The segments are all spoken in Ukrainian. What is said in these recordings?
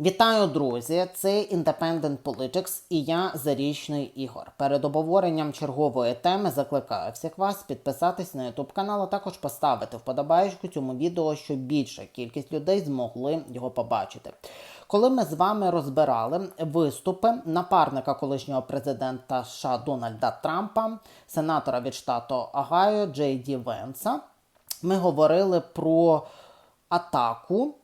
Вітаю, друзі! Це Independent Politics і я Зарічний Ігор. Перед обговоренням чергової теми закликаю всіх вас підписатись на YouTube канал, а також поставити вподобаєчку цьому відео, щоб більша кількість людей змогли його побачити. Коли ми з вами розбирали виступи напарника колишнього президента США Дональда Трампа, сенатора від штату Агайо Джей Ді Венса, ми говорили про атаку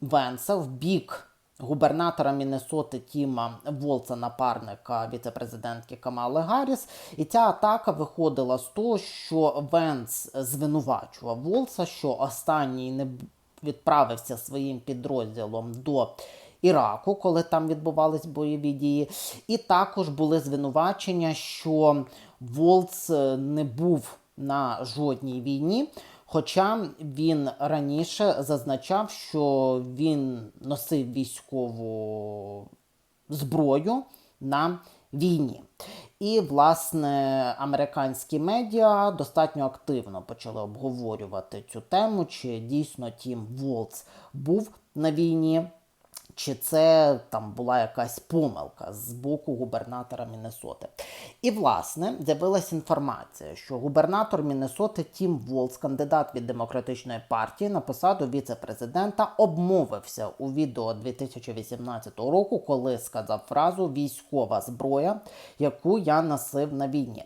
Венса в бік губернатора Міннесоти Тіма Волца, напарника віцепрезидентки Камали Гарріс. І ця атака виходила з того, що Венс звинувачував Волца, що останній не відправився своїм підрозділом до. Іраку, коли там відбувались бойові дії, і також були звинувачення, що Волц не був на жодній війні. Хоча він раніше зазначав, що він носив військову зброю на війні. І, власне, американські медіа достатньо активно почали обговорювати цю тему, чи дійсно Тім Волц був на війні. Чи це там була якась помилка з боку губернатора Міннесоти? І власне з'явилася інформація, що губернатор Міннесоти Тім Волц, кандидат від демократичної партії на посаду віце-президента, обмовився у відео 2018 року, коли сказав фразу військова зброя, яку я носив на війні.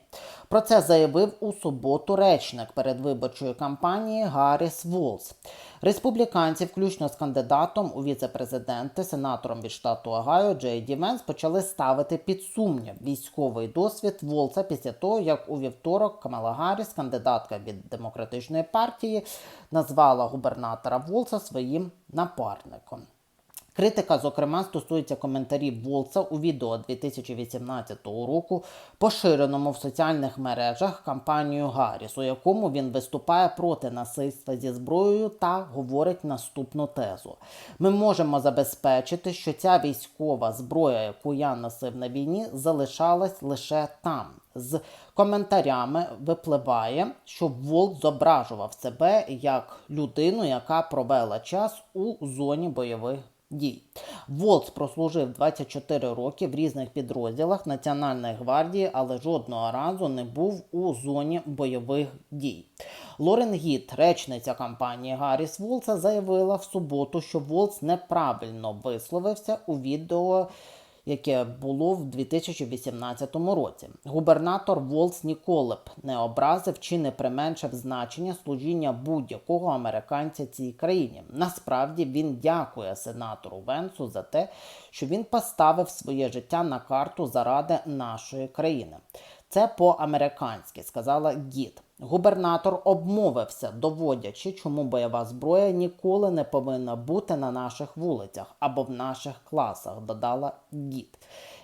Про це заявив у суботу речник передвиборчої кампанії Гарріс Волц. Республіканці, включно з кандидатом у віце-президенти, сенатором від штату Огайо Джей Ді Венс, почали ставити під сумнів військовий досвід Волца після того, як у вівторок Камала Гарріс, кандидатка від демократичної партії, назвала губернатора Волца своїм напарником. Критика, зокрема, стосується коментарів Волца у відео 2018 року, поширеному в соціальних мережах кампанію Гарріс, у якому він виступає проти насильства зі зброєю та говорить наступну тезу: ми можемо забезпечити, що ця військова зброя, яку я носив на війні, залишалась лише там. З коментарями випливає, що Волк зображував себе як людину, яка провела час у зоні бойових дій. Волц прослужив 24 роки в різних підрозділах Національної гвардії, але жодного разу не був у зоні бойових дій. Лорен Гіт, речниця кампанії Гарріс Волца, заявила в суботу, що Волц неправильно висловився у відео яке було в 2018 році. Губернатор Волс ніколи б не образив чи не применшив значення служіння будь-якого американця цій країні. Насправді він дякує сенатору Венсу за те, що він поставив своє життя на карту заради нашої країни. Це по-американськи, сказала Гіт. Губернатор обмовився, доводячи, чому бойова зброя ніколи не повинна бути на наших вулицях або в наших класах, додала Гіт.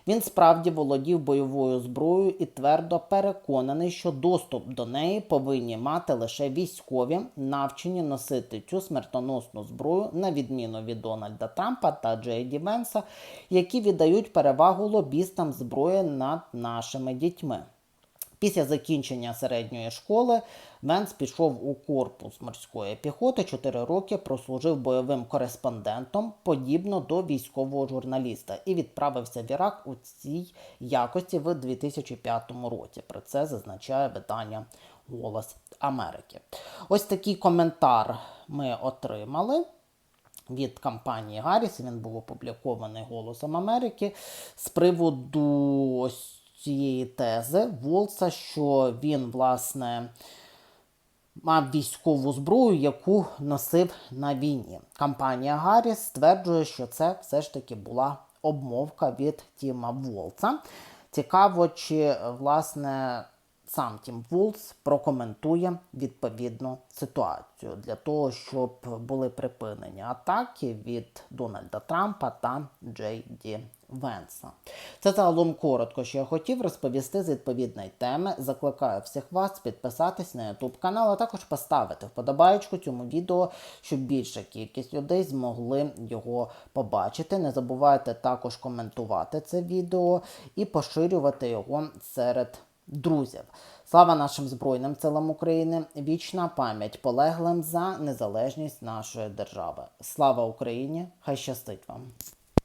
Він справді володів бойовою зброєю і твердо переконаний, що доступ до неї повинні мати лише військові, навчені носити цю смертоносну зброю, на відміну від Дональда Трампа та Джей Ді Венса, які віддають перевагу лобістам зброї над нашими дітьми. Після закінчення середньої школи Венс пішов у корпус морської піхоти. Чотири роки прослужив бойовим кореспондентом, подібно до військового журналіста, і відправився в Ірак у цій якості в 2005 році. Про це зазначає видання Голос Америки. Ось такий коментар ми отримали. Від компанії Гарріс він був опублікований Голосом Америки з приводу ось цієї тези Волца, що він, власне, мав військову зброю, яку носив на війні. Компанія Гарріс стверджує, що це все ж таки була обмовка від Тіма Волца. Цікаво, чи, власне, сам Тім Вулс прокоментує відповідну ситуацію для того, щоб були припинені атаки від Дональда Трампа та Джей Ді Венса. Це загалом коротко, що я хотів розповісти з відповідної теми. Закликаю всіх вас підписатись на YouTube канал, а також поставити вподобайку цьому відео, щоб більша кількість людей змогли його побачити. Не забувайте також коментувати це відео і поширювати його серед друзів. Слава нашим Збройним силам України! Вічна пам'ять полеглим за незалежність нашої держави. Слава Україні! Хай щастить вам!